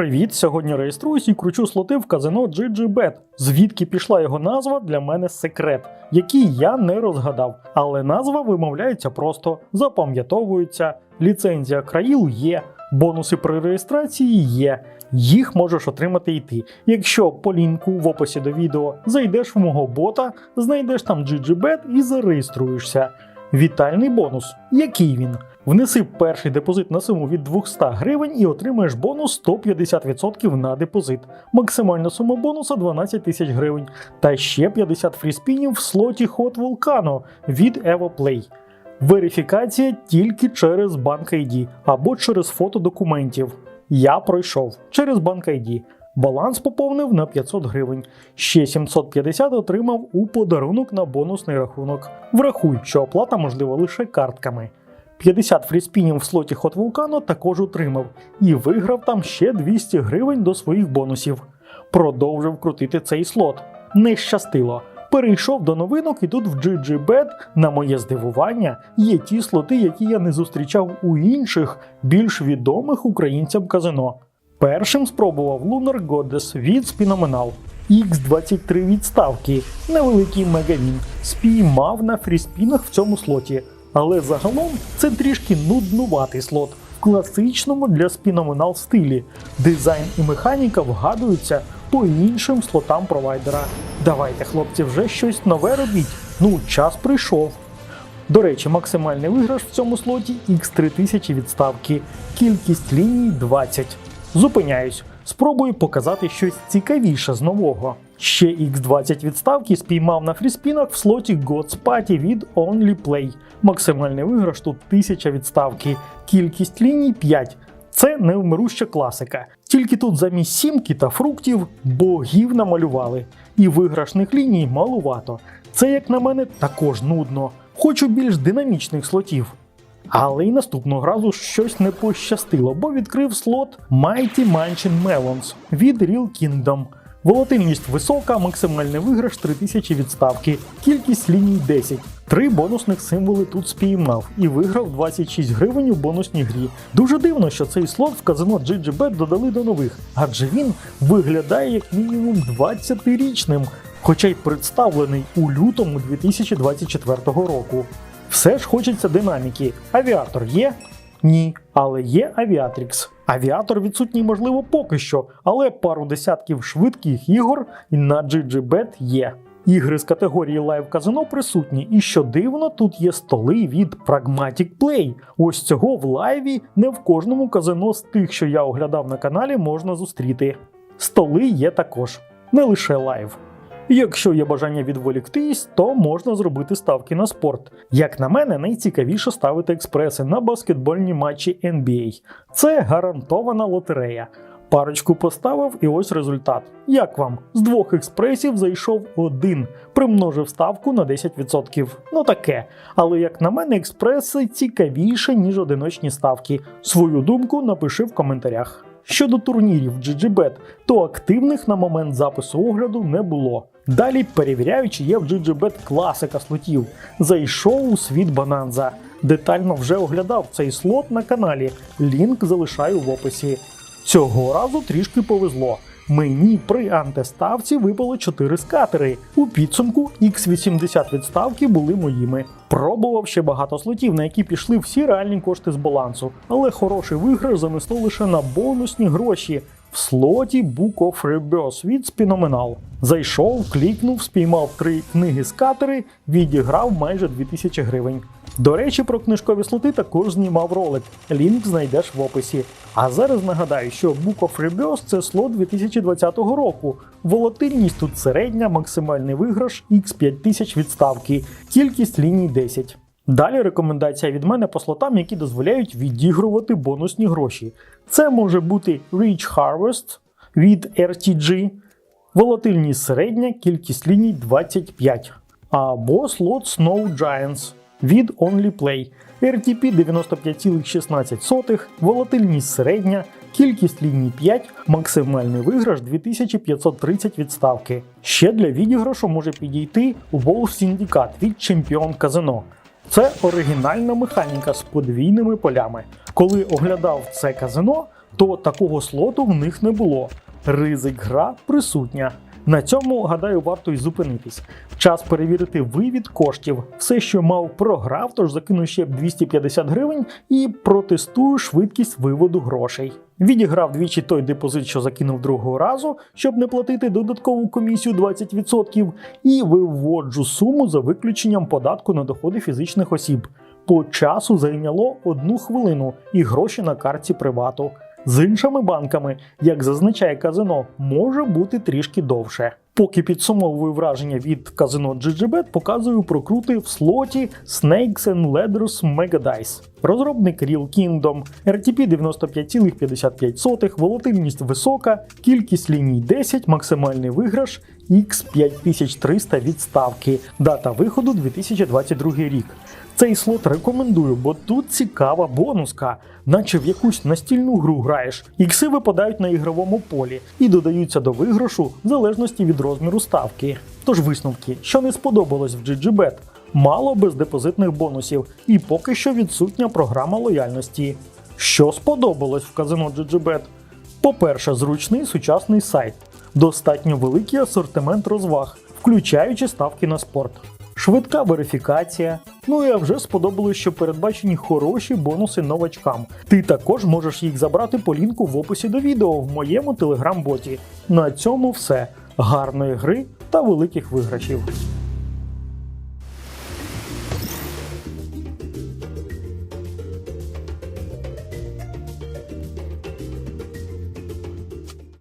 Привіт! Сьогодні реєструюсь і кручу слоти в казино GGBet. Звідки пішла його назва для мене секрет, який я не розгадав. Але назва вимовляється просто, запам'ятовується, ліцензія країл є, бонуси при реєстрації є. Їх можеш отримати і ти. Якщо по лінку в описі до відео зайдеш в мого бота, знайдеш там GGBet і зареєструєшся. Вітальний бонус. Який він? Внеси перший депозит на суму від 200 гривень і отримаєш бонус 150% на депозит. Максимальна сума бонуса 12 тисяч гривень. Та ще 50 фріспінів в слоті Hot Volcano від EvoPlay. Верифікація тільки через Bank ID або через фото документів. Я пройшов через Bank ID. Баланс поповнив на 500 гривень. Ще 750 отримав у подарунок на бонусний рахунок. Врахуй, що оплата можлива лише картками. 50 фріспінів в слоті Hot Volcano також отримав і виграв там ще 200 гривень до своїх бонусів. Продовжив крутити цей слот. Не щастило. Перейшов до новинок і тут в GGBet, на моє здивування, є ті слоти, які я не зустрічав у інших, більш відомих українцям казино. Першим спробував Lunar Goddess від Spinomenal. X23 відставки, невеликий мегавін, спіймав на фріспінах в цьому слоті. Але загалом це трішки нуднуватий слот в класичному для спіноминал стилі. Дизайн і механіка вгадуються по іншим слотам провайдера. Давайте, хлопці, вже щось нове робіть. Ну, час прийшов. До речі, максимальний виграш в цьому слоті X3000 відставки, кількість ліній 20. Зупиняюсь, спробую показати щось цікавіше з нового. Ще X20 відставки спіймав на фріспінах в слоті God's Party від OnlyPlay. Максимальний виграш тут 1000 відставки, кількість ліній 5. Це невмируща класика. Тільки тут замість сімки та фруктів богів намалювали. І виграшних ліній малувато. Це, як на мене, також нудно. Хочу більш динамічних слотів. Але й наступного разу щось не пощастило, бо відкрив слот Mighty Mansion Melons від Real Kingdom. Волатильність висока, максимальний виграш 3000 відставки, кількість ліній 10. Три бонусних символи тут спіймав і виграв 26 гривень у бонусній грі. Дуже дивно, що цей слот в казино GGBet додали до нових, адже він виглядає як мінімум 20-річним, хоча й представлений у лютому 2024 року. Все ж хочеться динаміки. Авіатор є? Ні, але є Авіатрікс. Авіатор відсутній, можливо, поки що, але пару десятків швидких ігор на GGBet є. Ігри з категорії Live Казино присутні, і що дивно, тут є столи від Pragmatic Play. Ось цього в лайві не в кожному казино з тих, що я оглядав на каналі, можна зустріти. Столи є також, не лише лайв. Якщо є бажання відволіктись, то можна зробити ставки на спорт. Як на мене, найцікавіше ставити експреси на баскетбольні матчі NBA. Це гарантована лотерея. Парочку поставив і ось результат. Як вам? З двох експресів зайшов один, примножив ставку на 10%. Ну таке. Але як на мене, експреси цікавіше, ніж одиночні ставки. Свою думку напиши в коментарях. Щодо турнірів GGBet, то активних на момент запису огляду не було. Далі перевіряю, чи є в GGBet класика слотів. Зайшов у світ Бананза. Детально вже оглядав цей слот на каналі. Лінк залишаю в описі. Цього разу трішки повезло. Мені при антиставці випало 4 скатери. У підсумку X80 відставки були моїми. Пробував ще багато слотів, на які пішли всі реальні кошти з балансу, але хороший виграш занесло лише на бонусні гроші. В слоті Book of Rebirth від Spinomenal. Зайшов, клікнув, спіймав три книги з катери, відіграв майже 2000 гривень. До речі, про книжкові слоти також знімав ролик. Лінк знайдеш в описі. А зараз нагадаю, що Book of Rebirth – це слот 2020 року. Волатильність тут середня, максимальний виграш X5000 відставки, кількість ліній 10. Далі рекомендація від мене по слотам, які дозволяють відігрувати бонусні гроші. Це може бути Rich Harvest від RTG, волатильність середня, кількість ліній 25, або слот Snow Giants від OnlyPlay. RTP 95,16, волатильність середня, кількість ліній 5, максимальний виграш 2530 відставки. Ще для відіграшу може підійти Wolf Syndicate від Champion Casino. Це оригінальна механіка з подвійними полями. Коли оглядав це казино, то такого слоту в них не було. Ризик гра присутня. На цьому, гадаю, варто й зупинитись. Час перевірити вивід коштів. Все, що мав, програв, тож закину ще 250 гривень і протестую швидкість виводу грошей. Відіграв двічі той депозит, що закинув другого разу, щоб не платити додаткову комісію 20%, і виводжу суму за виключенням податку на доходи фізичних осіб. По часу зайняло одну хвилину і гроші на картці привату. З іншими банками, як зазначає казино, може бути трішки довше. Поки підсумовую враження від казино GGBet, показую прокрути в слоті Snakes and Ladders Mega Dice. Розробник Real Kingdom, RTP 95,55, волатильність висока, кількість ліній 10, максимальний виграш X5300 відставки, дата виходу 2022 рік. Цей слот рекомендую, бо тут цікава бонуска, наче в якусь настільну гру граєш. Ікси випадають на ігровому полі і додаються до виграшу в залежності від розміру ставки. Тож висновки, що не сподобалось в GGBet, мало бездепозитних бонусів, і поки що відсутня програма лояльності. Що сподобалось в казино GGBet? По-перше, зручний сучасний сайт, достатньо великий асортимент розваг, включаючи ставки на спорт. Швидка верифікація. Ну і вже сподобалось, що передбачені хороші бонуси новачкам. Ти також можеш їх забрати по лінку в описі до відео в моєму телеграм-боті. На цьому все. Гарної гри та великих виграшів.